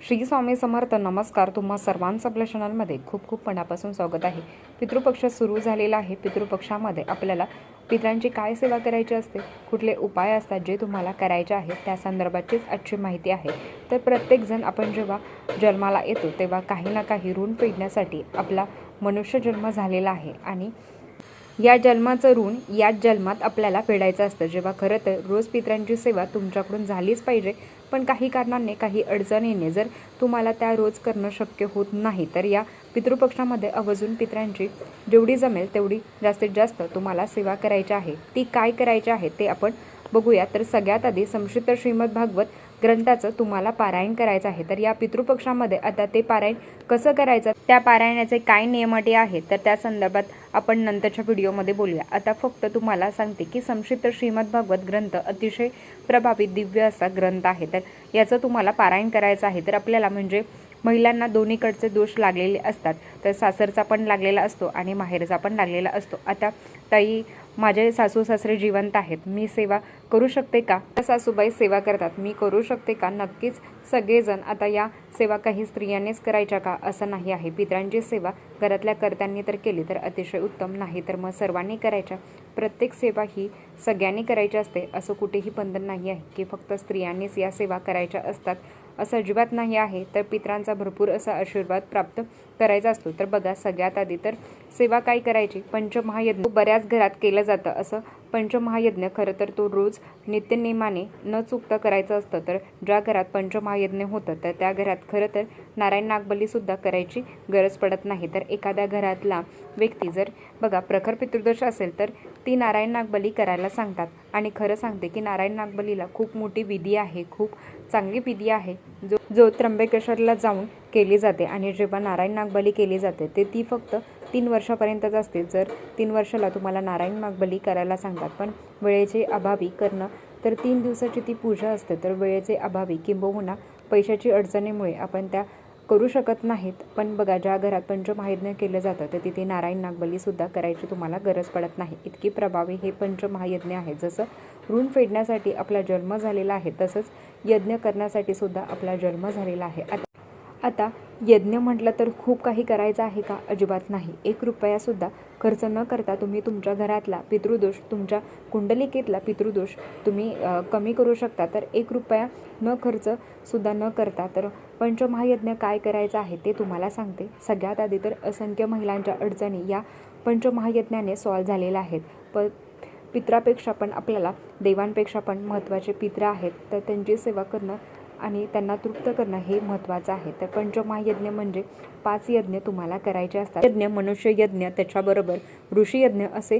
श्री स्वामी समर्थ नमस्कार. तुम्हा सर्वांचं आपल्या चॅनलमध्ये खूप खूप मनापासून स्वागत आहे. पितृपक्ष सुरू झालेला आहे. पितृपक्षामध्ये आपल्याला पितरांची काय सेवा करायची असते? कुठले उपाय असतात जे तुम्हाला करायचे आहेत? त्या संदर्भाचीच आजची माहिती आहे. तर प्रत्येकजण आपण जेव्हा जन्माला येतो तेव्हा काही ना काही ऋण फेडण्यासाठी आपला मनुष्य जन्म झालेला आहे. आणि या जन्माचं ऋण याच जन्मात आपल्याला फेडायचं असतं. जेव्हा खरं तर रोज पितरांची सेवा तुमच्याकडून झालीच पाहिजे पण काही कारणाने काही अडचणीने जर तुम्हाला त्या रोज करणं शक्य होत नाही तर या पितृपक्षामध्ये आवर्जून पितरांची जेवढी जमेल तेवढी जास्तीत जास्त तुम्हाला सेवा करायची आहे. ती काय करायची आहे ते आपण बघूया. तर सगळ्यात आधी संक्षिप्त श्रीमद भागवत ग्रंथाचं तुम्हाला पारायण करायचं आहे. तर या पितृपक्षामध्ये आता ते पारायण कसं करायचं? त्या पारायणाचे काय नियम अटी आहेत? तर त्या संदर्भात आपण नंतरच्या व्हिडिओमध्ये बोलूया. आता फक्त तुम्हाला सांगते की संक्षिप्त श्रीमद भागवत ग्रंथ अतिशय प्रभावी दिव्य असा ग्रंथ आहे. तर याचं तुम्हाला पारायण करायचं आहे. तर आपल्याला म्हणजे महिलांना दोन्हीकडचे दोष लागलेले असतात. तर सासरचा पण लागलेला असतो आणि माहेरचा पण लागलेला असतो. आता ताई माझे सासू सासरे जिवंत आहेत. मी सेवा करू शकते का? सासूबाई सेवा करतात. मी करू शकते का? नक्कीच. सगळेजण आता या सेवा काही स्त्रियांनीच करायच्या का? असं नाही आहे. पित्रांची सेवा घरातल्या कर्त्यांनी तर केली तर अतिशय उत्तम नाही तर मग सर्वांनी करायच्या. प्रत्येक सेवा ही सगळ्यांनी करायची असते असं कुठेही बंधन नाही आहे की फक्त स्त्रियांनीच या सेवा करायच्या असतात. असं अजिबात नाही आहे. तर पितरांचा भरपूर असा आशीर्वाद प्राप्त करायचा असतो. तर बघा सगळ्यात आधी तर सेवा काय करायची? पंचमहायज्ञ. बऱ्याच घरात केलं जातं असं पंचमहायज्ञ खरं तर तो रोज नित्यनेमाने न चुकता करायचं असतं. तर ज्या घरात पंचमहायज्ञ होतं तर त्या घरात खरं तर नारायण नागबलीसुद्धा करायची गरज पडत नाही. तर एखाद्या घरातला व्यक्ती जर बघा प्रखर पितृदोष असेल तर ती नारायण नागबली करायला सांगतात. आणि खरं सांगते की नारायण नागबलीला खूप मोठी विधी आहे खूप चांगली विधी आहे. जो जो त्र्यंबकेश्वरला जाऊन केली जाते आणि जेव्हा नारायण नागबली केली जाते ते ती फक्त तीन वर्षापर्यंतच असते जर तीन वर्षाला तुम्हाला नारायण नागबली करायला सांगतात पण वेळेचे अभावी करणं तर तीन दिवसाची ती पूजा असते. तर वेळेचे अभावी किंबहुना पैशाची अडचणीमुळे आपण त्या करू शकत नाहीत. पण बघा ज्या घरात पंचमहायज्ञ केलं जातं तर तिथे नारायण नागबलीसुद्धा करायची तुम्हाला गरज पडत नाही. इतकी प्रभावी हे पंचमहायज्ञ आहे. जसं ऋण फेडण्यासाठी आपला जन्म झालेला आहे तसंच यज्ञ करण्यासाठी सुद्धा आपला जन्म झालेला आहे. आता आता यज्ञ म्हटलं तर खूप काही करायचं आहे का? अजिबात नाही. एक रुपयासुद्धा खर्च न करता तुम्ही तुमच्या घरातला पितृदोष तुमच्या कुंडलिकेतला पितृदोष तुम्ही कमी करू शकता. तर एक रुपया न खर्चसुद्धा न करता तर पंचमहायज्ञ काय करायचं आहे ते तुम्हाला सांगते. सगळ्यात आधी तर असंख्य महिलांच्या अडचणी या पंचमहायज्ञाने सॉल्व झालेल्या आहेत. प पित्रापेक्षा पण आपल्याला देवांपेक्षा पण महत्त्वाचे पित्र आहेत. तर त्यांची सेवा करणं आणि त्यांना तृप्त करणं हे महत्त्वाचं आहे. तर पंचमहायज्ञ म्हणजे पाच यज्ञ तुम्हाला करायचे असतात. यज्ञ मनुष्य यज्ञ त्याच्याबरोबर ऋषी यज्ञ असे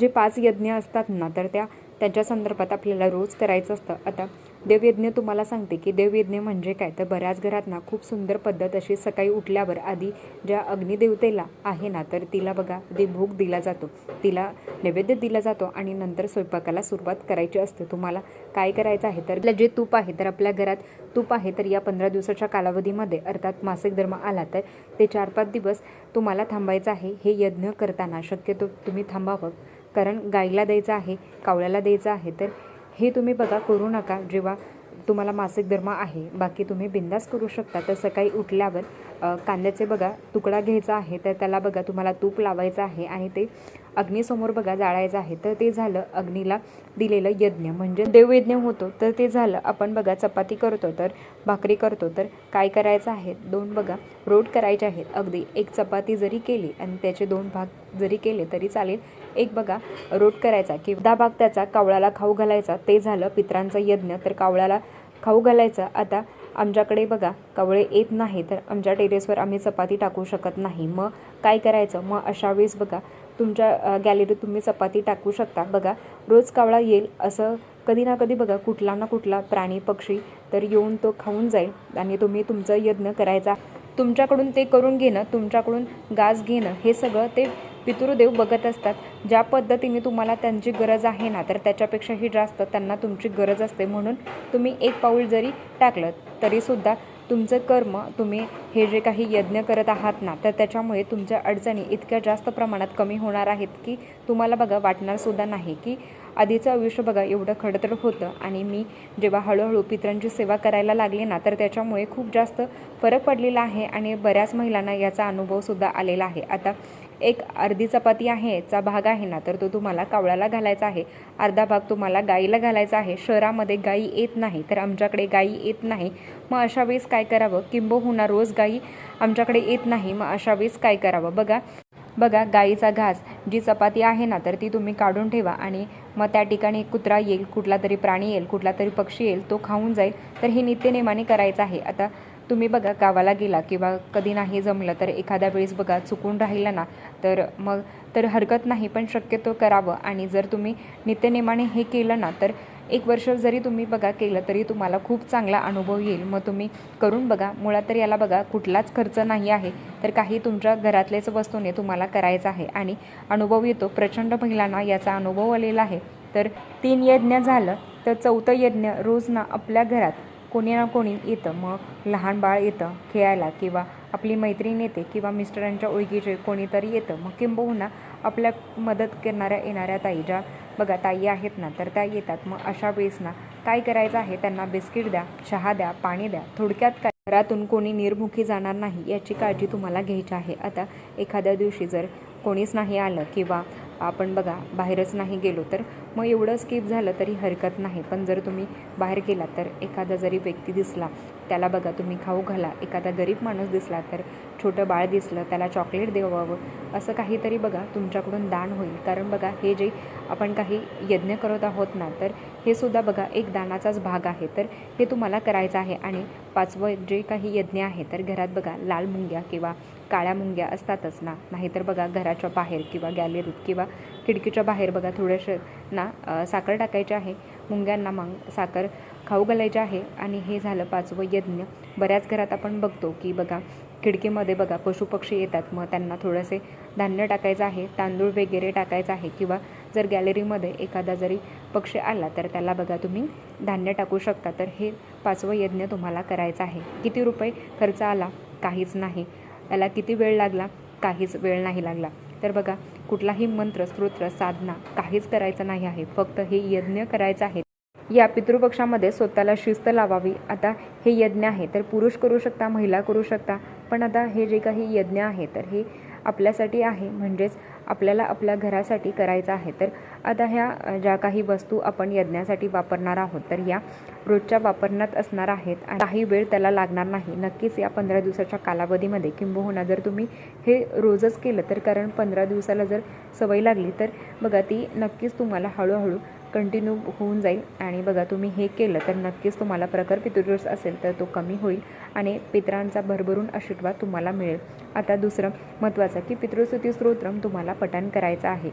जे पाच यज्ञ असतात ना तर त्या त्यांच्या संदर्भात आपल्याला रोज करायचं असतं. आता देवयज्ञ तुम्हाला सांगते की देवयज्ञ म्हणजे काय? तर बऱ्याच घरात ना खूप सुंदर पद्धत अशी सकाळी उठल्यावर आधी ज्या अग्निदेवतेला आहे ना तर तिला बघा ते भोग दिला जातो तिला नैवेद्य दिला जातो आणि नंतर स्वयंपाकाला सुरुवात करायची असते. तुम्हाला काय करायचं आहे? तर जे तूप आहे तर आपल्या घरात तूप आहे तर या पंधरा दिवसाच्या कालावधीमध्ये अर्थात मासिक धर्म आला तर ते चार पाच दिवस तुम्हाला थांबायचं आहे. हे यज्ञ करताना शक्यतो तुम्ही थांबावं. कारण गाईला द्यायचं आहे कावळ्याला द्यायचं आहे तर हे तुम्ही बघा करू नका जेव्हा तुम्हाला मासिक धर्म आहे बाकी तुम्ही बिंदास करू शकता. तर सकाळी उठल्यावर कांद्याचे बघा तुकडा घ्यायचा आहे तर त्याला बघा तुम्हाला तूप लावायचं आहे आणि ते अग्नीसमोर बघा जाळायचं आहे. तर ते झालं अग्नीला दिलेलं यज्ञ. म्हणजे देवयज्ञ होतो तर ते झालं. आपण बघा चपाती करतो तर भाकरी करतो तर काय करायचं आहे? दोन बघा रोट करायचे आहेत. अगदी एक चपाती जरी केली आणि त्याचे दोन भाग जरी केले तरी चालेल. एक बघा रोट करायचा की दहा भाग त्याचा कावळ्याला खाऊ घालायचा. ते झालं पित्रांचा यज्ञ. तर कावळ्याला खाऊ घालायचा. आता आमच्याकडे बघा कावळे येत नाही तर आमच्या टेरेसवर आम्ही चपाती टाकू शकत नाही. मग काय करायचं? मग अशा वेळेस बघा तुमच्या गॅलरीत तुम्ही चपाती टाकू शकता. बघा रोज कावळा येईल असं कधी ना कधी बघा कुठला ना कुठला प्राणी पक्षी तर येऊन तो खाऊन जाईल आणि तुम्ही तुमचं यज्ञ करायचा. तुमच्याकडून ते करून घेणं तुमच्याकडून गाज घेणं हे सगळं ते पितृदेव बघत असतात. ज्या पद्धतीने तुम्हाला त्यांची गरज आहे ना तर त्याच्यापेक्षाही जास्त त्यांना तुमची गरज असते. म्हणून तुम्ही एक पाऊल जरी टाकलं तरीसुद्धा तुमचं कर्म तुम्ही हे जे काही यज्ञ करत आहात ना तर त्याच्यामुळे तुमच्या अडचणी इतक्या जास्त प्रमाणात कमी होणार आहेत की तुम्हाला बघा वाटणार सुद्धा नाही की आधीचं आयुष्य बघा एवढं खडतर होतं आणि मी जेव्हा हळूहळू पितरांची सेवा करायला लागले ना तर त्याच्यामुळे खूप जास्त फरक पडलेला आहे आणि बऱ्याच महिलांना याचा अनुभवसुद्धा आलेला आहे. आता एक अर्धी चपाती आहे चा भाग आहे ना तर तो तुम्हाला कावळ्याला घालायचा आहे. अर्धा भाग तुम्हाला गाईला घालायचा आहे. शहरामध्ये गाई येत नाही तर आमच्याकडे गाई येत नाही. मग अशा वेळेस काय करावं? किंबहुना रोज गाई आमच्याकडे येत नाही मग अशा वेळेस काय करावं? बघा बघा गाईचा घास. जी चपाती आहे ना तर ती तुम्ही काढून ठेवा आणि मग त्या ठिकाणी कुत्रा येईल कुठला तरी प्राणी येईल कुठला तरी पक्षी येईल तो खाऊन जाईल. तर हे नित्यनेमाने करायचं आहे. आता तुम्ही बघा गावाला गेला किंवा कधी नाही जमलं तर एखाद्या वेळेस बघा चुकून राहिलं ना तर मग तर हरकत नाही पण शक्यतो करावं. आणि जर तुम्ही नित्यनेमाने हे केलं ना तर एक वर्ष जरी तुम्ही बघा केलं तरी तुम्हाला खूप चांगला अनुभव येईल. मग तुम्ही करून बघा. मुळात तर याला बघा कुठलाच खर्च नाही आहे तर काही तुमच्या घरातल्याच वस्तूने तुम्हाला करायचं आहे. आणि अनुभव येतो. प्रचंड महिलांना याचा अनुभव आलेला आहे. तर तीन यज्ञ झालं तर चौथं यज्ञ रोज ना आपल्या घरात कोणी ना कोणी येतं. मग लहान बाळ येतं खेळायला किंवा आपली मैत्रीण येते किंवा मिस्टरांच्या ओळखीचे कोणीतरी येतं. मग किंबहुना आपल्या मदत करणाऱ्या येणाऱ्या ताई ज्या बघा ताई आहेत ना तर त्या येतात. मग अशा वेळेस ना काय करायचं आहे? त्यांना बिस्किट द्या चहा द्या पाणी द्या. थोडक्यात काय? घरातून कोणी निर्मुखी जाणार नाही याची काळजी तुम्हाला घ्यायची आहे. आता एखाद्या दिवशी जर कोणीच नाही आलं किंवा आपण बघा बाहेरच नाही गेलो तर मग एवढं स्किप झालं तरी हरकत नाही. पण जर तुम्ही बाहेर गेला तर एखादा जरी व्यक्ती दिसला त्याला बघा तुम्ही खाऊ घाला. एखादा गरीब माणूस दिसला तर छोटं बाळ दिसलं त्याला चॉकलेट देवावं असं काहीतरी बघा तुमच्याकडून दान होईल. कारण बघा हे जे आपण काही यज्ञ करत आहोत ना तर हे सुद्धा बघा एक दानाचाच भाग आहे. तर हे तुम्हाला करायचं आहे. आणि पाचवं जे काही यज्ञ आहे तर घरात बघा लाल मुंग्या किंवा काळ्या मुंग्या असतातच ना. नाहीतर बघा घराच्या बाहेर किंवा गॅलरीत किंवा खिडकीच्या बाहेर बघा थोडंसं ना साखर टाकायचे आहे. मुंग्यांना मग साखर खाऊ घालायचे आहे आणि हे झालं पाचवं यज्ञ. बऱ्याच घरात आपण बघतो की बघा खिडकीमध्ये बघा पशुपक्षी येतात. मग त्यांना थोडंसे धान्य टाकायचं आहे तांदूळ वगैरे टाकायचं आहे किंवा जर गॅलरीमध्ये एखादा जरी पक्षी आला तर त्याला बघा तुम्ही धान्य टाकू शकता. तर हे पाचवं यज्ञ तुम्हाला करायचं आहे. किती रुपये खर्च आला? काहीच नाही. याला किती वेळ लागला? काहीच वेळ नाही लागला. तर बघा कुठलाही मंत्र स्तोत्र साधना काहीच करायचं नाही आहे. फक्त हे यज्ञ करायचं आहे. या पितृपक्षामध्ये स्वतःला शिस्त लावावी. आता हे यज्ञ आहे तर पुरुष करू शकता महिला करू शकता. पण आता हे जे काही यज्ञ आहे तर हे आपल्यासाठी आहे. म्हणजेच आपल्याला आपल्या घरासाठी करायचं आहे. तर आता ह्या ज्या काही वस्तू आपण यज्ञासाठी वापरणार आहोत तर या रोजच्या वापरण्यात असणार आहेत. आणि काही वेळ त्याला लागणार नाही. नक्कीच या पंधरा दिवसाच्या कालावधीमध्ये किंबहुना जर तुम्ही हे रोजच केलं तर कारण पंधरा दिवसाला जर सवय लागली तर बघा ती नक्कीच तुम्हाला हळूहळू कंटिन्यू होऊन जाईल. आणि बघा तुम्ही हे केलं तर नक्कीच तुम्हाला प्रखर पितृदोष असेल तर तो कमी होईल आणि पितरांचा भरभरून आशीर्वाद तुम्हाला मिळेल. आता दुसरं महत्त्वाचं की पितृस्तुती स्तोत्रम तुम्हाला पठण करायचं आहे.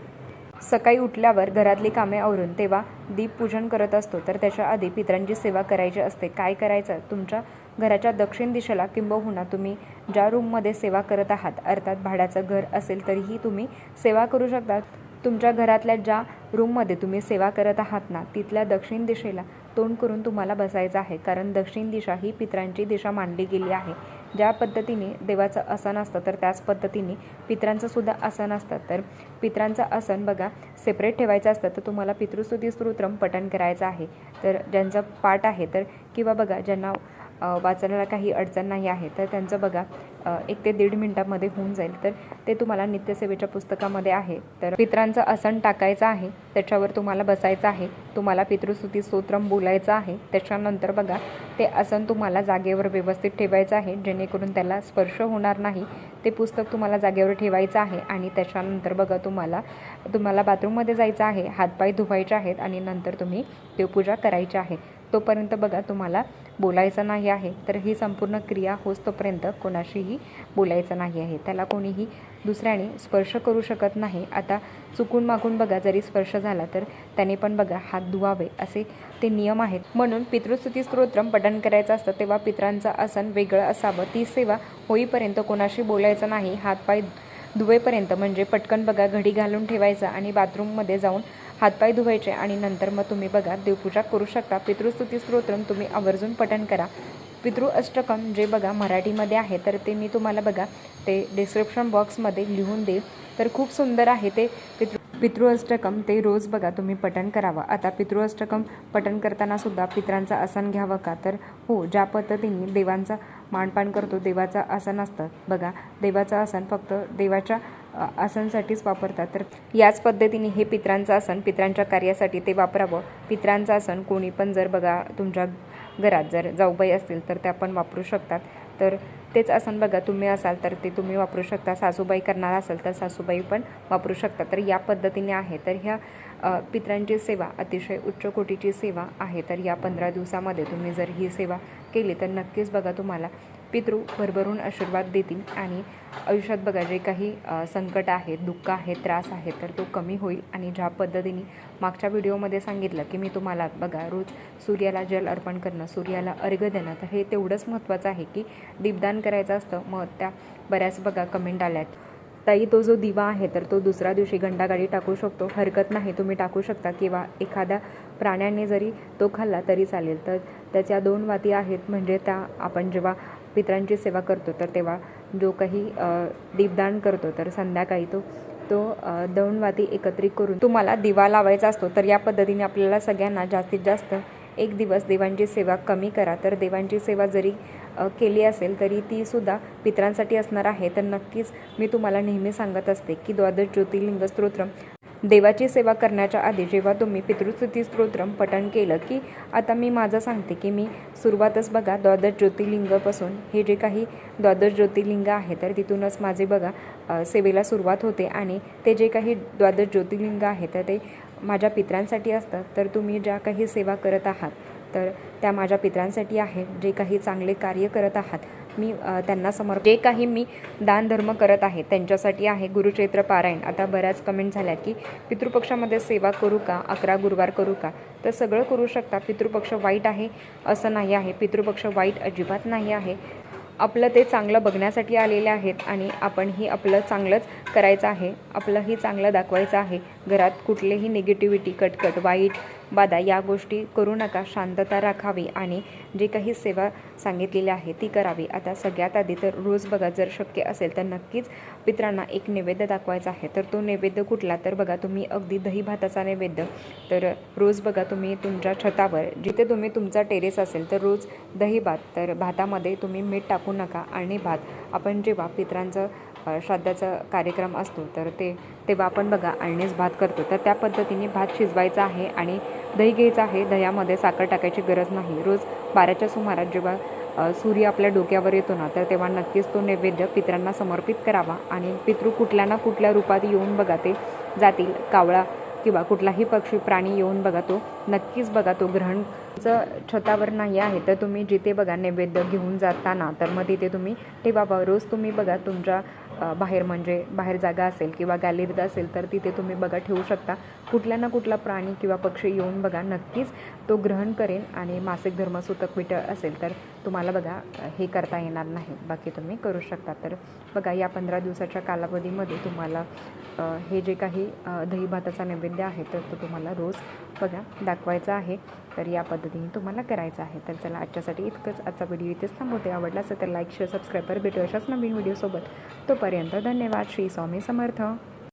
सकाळी उठल्यावर घरातली कामे आवरून तेव्हा दीपपूजन करत असतो तर त्याच्या आधी पितरांची सेवा करायची असते. काय करायचं? तुमच्या घराच्या दक्षिण दिशेला किंबहुना तुम्ही ज्या रूममध्ये सेवा करत आहात अर्थात भाड्याचं घर असेल तरीही तुम्ही सेवा करू शकता तुमच्या घरातल्या ज्या रूममध्ये तुम्ही सेवा करत आहात ना तिथल्या दक्षिण दिशेला तोंड करून तुम्हाला बसायचं आहे. कारण दक्षिण दिशा ही पितरांची दिशा मानली गेली आहे. ज्या पद्धतीने देवाचं आसन असतं तर त्याच पद्धतीने पित्रांचं सुद्धा आसन असतं. तर पितरांचं आसन बघा सेपरेट ठेवायचं असतं तर तुम्हाला पितृस्तुती स्तोत्रम पठण करायचं आहे. तर ज्यांचं पाठ आहे तर किंवा बघा ज्यांना वाचायला काही अडचण नाही आहे. तर त्यांचं बघा एक ते दीड मिनटामध्ये होऊन जाईल. तर ते तुम्हाला नित्यसेवेच्या पुस्तकामध्ये आहे. तर पितरांचं आसन टाकायचं आहे. त्याच्यावर तुम्हाला बसायचं आहे. तुम्हाला पितृस्तुती स्तोत्रम बोलायचं आहे. त्याच्यानंतर बघा ते आसन तुम्हाला जागेवर व्यवस्थित ठेवायचं आहे. जेणेकरून त्याला स्पर्श होणार नाही. ते पुस्तक तुम्हाला जागेवर ठेवायचं आहे. आणि त्याच्यानंतर बघा तुम्हाला तुम्हाला बाथरूममध्ये जायचं आहे. हातपाय धुवायचे आहेत. आणि नंतर तुम्ही देवपूजा करायची आहे. तोपर्यंत बघा तुम्हाला बोलायचं नाही आहे. तर ही संपूर्ण क्रिया होस तोपर्यंत कोणाशीही बोलायचं नाही आहे. त्याला कोणीही दुसऱ्याने स्पर्श करू शकत नाही. आता चुकून मागून बघा जरी स्पर्श झाला तर त्याने पण बघा हात धुवावे असे ते नियम आहेत. म्हणून पितृस्तुती स्तोत्रम पठण करायचं असतं तेव्हा पित्रांचं आसन वेगळं असावं. ती सेवा होईपर्यंत कोणाशी बोलायचं नाही. हातपाय धुवेपर्यंत. म्हणजे पटकन बघा घडी घालून ठेवायचा आणि बाथरूममध्ये जाऊन हातपाय धुवायचे आणि नंतर मग तुम्ही बघा देवपूजा करू शकता. पितृस्तुती स्तोत्रम तुम्ही आवर्जून पठण करा. पितृ अष्टकम जे बघा मराठीमध्ये आहे तर ते मी तुम्हाला बघा ते डिस्क्रिप्शन बॉक्समध्ये लिहून देईल. तर खूप सुंदर आहे ते पितृ पितृअष्टकम ते रोज बघा तुम्ही पठण करावं. आता पितृअष्टकम पठण करताना सुद्धा पित्रांचं आसन घ्यावं का? तर हो ज्या पद्धतीने देवांचा मानपान करतो देवाचं आसन असतं. बघा देवाचं आसन फक्त देवाच्या आसनसाठीच वापरतात. तर याच पद्धतीने हे पित्रांचं आसन पित्रांच्या कार्यासाठी ते वापरावं. पित्रांचं आसन कोणी पण जर बघा तुमच्या घरात जर जाऊबाई असतील तर त्या पण वापरू शकतात. तर तेच आसन बघा तुम्ही असाल तर ते तुम्ही वापरू शकता. सासूबाई करणार असाल तर सासूबाई पण वापरू शकता तर या पद्धतीने आहे. तर ह्या पित्रांची सेवा अतिशय उच्च कोटीची सेवा आहे. तर या पंधरा दिवसामध्ये तुम्ही जर ही सेवा केली तर नक्कीच बघा तुम्हाला पितृ भरभरून आशीर्वाद देतील आणि आयुष्यात बघा जे काही संकट आहेत दुःख आहे त्रास आहेत तर तो कमी होईल. आणि ज्या पद्धतीने मागच्या व्हिडिओमध्ये सांगितलं की मी तुम्हाला बघा रोज सूर्याला जल अर्पण करणं सूर्याला अर्घ्य देणं तर हे तेवढंच महत्त्वाचं आहे की दीपदान करायचं असतं. मग त्या बऱ्याच बघा कमेंट आल्यात. ताई तो जो दिवा आहे तर तो दुसऱ्या दिवशी घंटागाडी टाकू शकतो. हरकत नाही तुम्ही टाकू शकता. किंवा एखाद्या प्राण्याने जरी तो खाल्ला तरी चालेल. तर त्याच्या दोन वाती आहेत. म्हणजे त्या आपण जेव्हा पितरांची सेवा करतो तर तेव्हा जो काही दीपदान करतो तर संध्याकाळी तो तो अ, दोन वाती एकत्रित करून तुम्हाला दिवा लावायचा असतो तर या पद्धतीने आपल्याला सगळ्यांना जास्तीत जास्त एक दिवस देवांची सेवा कमी करा. तर देवांची सेवा जरी केली असेल तरी तीसुद्धा पित्रांसाठी असणार आहे. तर नक्कीच मी तुम्हाला नेहमी सांगत असते की द्वादश ज्योतिर्लिंग स्तोत्रम देवाची सेवा करण्याच्या आधी जेव्हा तुम्ही पितृस्तुती स्तोत्रम पठण केलं की आता मी माझं सांगते की मी सुरुवातच बघा द्वादश ज्योतिर्लिंगपासून हे जे काही द्वादश ज्योतिर्लिंग आहे तर तिथूनच माझे बघा सेवेला सुरुवात होते आणि ते जे काही द्वादश ज्योतिर्लिंग आहे तर ते माझ्या पित्रांसाठी असतात. तर तुम्ही ज्या काही सेवा करत आहात तर त्या माझ्या पित्रांसाठी आहेत जे काही चांगले कार्य करत आहात मी त्यांना समर्प जे काही मी दानधर्म करत आहे त्यांच्यासाठी आहे गुरुचैत्र पारायण. आता बऱ्याच कमेंट झाल्या की पितृपक्षामध्ये सेवा करू का? अकरा गुरुवार करू का? तर सगळं करू शकता. पितृपक्ष वाईट आहे असं नाही आहे. पितृपक्ष वाईट अजिबात नाही आहे. आपलं ते चांगलं बघण्यासाठी आलेले आहेत आणि आपणही आपलं चांगलंच करायचं आहे. आपलंही चांगलं दाखवायचं आहे. घरात कुठलेही निगेटिव्हिटी कटकट वाईट बाधा या गोष्टी करू नका. शांतता राखावी आणि जे काही सेवा सांगितलेली आहे ती करावी. आता सगळ्यात आधी तर रोज बघा जर शक्य असेल तर नक्कीच पित्रांना एक नैवेद्य दाखवायचा आहे. तर तो नैवेद्य कुठला? तर बघा तुम्ही अगदी दही भाताचा नैवेद्य. तर रोज बघा तुम्ही तुमच्या छतावर जिथे तुम्ही तुमचा टेरेस असेल तर रोज दही भात. तर भातामध्ये तुम्ही मीठ टाकू नका आणि भात. आपण जेव्हा पित्रांचं श्राद्धाचा कार्यक्रम असतो तर ते तेव्हा आपण बघा आळणीस भात करतो. तर त्या पद्धतीने भात शिजवायचा आहे आणि दही घ्यायचं आहे. दह्यामध्ये साखर टाकायची गरज नाही. रोज बाराच्या सुमारात जेव्हा सूर्य आपल्या डोक्यावर येतो ना तर तेव्हा नक्कीच तो नैवेद्य पित्रांना समर्पित करावा. आणि पितृ कुठल्या ना कुठल्या रूपात येऊन बघा ते जातील. कावळा किंवा कुठलाही पक्षी प्राणी येऊन बघा तो. नक्कीच बघा तो ग्रहणचं छतावर नाही आहे. तर तुम्ही जिथे बघा नैवेद्य घेऊन जाताना तर मग तिथे तुम्ही ठेवा रोज तुम्ही बघा तुमच्या बाहेर म्हणजे बाहेर जागा असेल किंवा गॅलरीत असेल तर तिथे तुम्ही बघा ठेवू शकता. कुठल्या ना कुठला प्राणी किंवा पक्षी येऊन बघा नक्कीच तो ग्रहण करेन आणि मासिक धर्म सुतक विटळ असेल तर तुम्हाला बघा हे करता येणार नाही. बाकी तुम्ही करू शकता. तर बघा या पंधरा दिवसाच्या कालावधीमध्ये तुम्हाला हे जे काही दहीभाताचा दही भाताचा नैवेद्य आहे तर तो तुम्हाला रोज बघा दाखवायचा आहे. तर या पद्धतीने तुम्हाला करायचं आहे. तर चला आजच्यासाठी इतकंच. आजचा व्हिडिओ इथेच थांबवते. आवडला असेल तर लाईक शेअर सबस्क्राईबर भेटू अशाच नवीन व्हिडिओसोबत. तोपर्यंत धन्यवाद. श्री स्वामी समर्थ.